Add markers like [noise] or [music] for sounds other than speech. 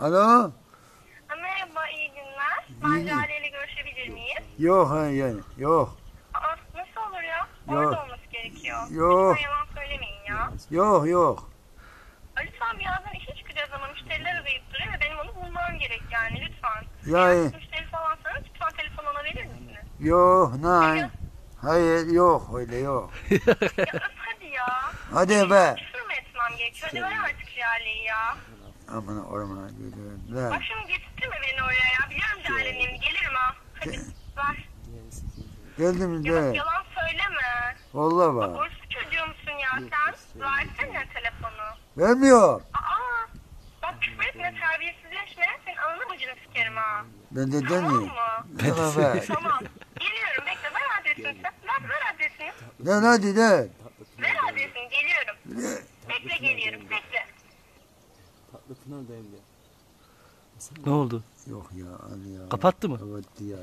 Alo? Merhaba, iyi günler. Ben Jale ile görüşebilir miyim? Yok ha yani. Yok. Aa, nasıl olur ya? Yok. Orada olması gerekiyor. Yok. Lütfen yalan söylemeyin ya. Yok yok. Lütfen birazdan işe çıkacağız ama müşteriler arayıp duruyor ve benim onu bulmam gerek yani lütfen. Yani- Eğer müşteri falansanız lütfen telefon alabilir misiniz? Yok nein. Hayır yok öyle yok. [laughs] ya öf hadi ya. Hadi be. Küfür mü etmem gerekiyor? Hadi ver artık Jale'yi ya. Aman ormana gidiyorum. Bak Lan. şimdi getirtme beni oraya ya. Biliyorum Jale'nin evini. Gelirim ha. Hadi ver. Geldim de. yalan söyleme. Valla Bak bak. orası çocuğu musun ya sen? Versene telefonu. Vermiyor. Aa, bak küfür etme, terbiyesizleşme. Senin ananı bacını sikerim ha. Ben de Tamam mı? Tamam be. Tamam. Geliyorum, bekle. Ver adresini sen. Ver, ver adresini. Lan hadi lan. Ver adresini, geliyorum. Bekle, geliyorum, bekle. Ne oldu? Yok ya hadi ya. Kapattı mı? Kapattı ya.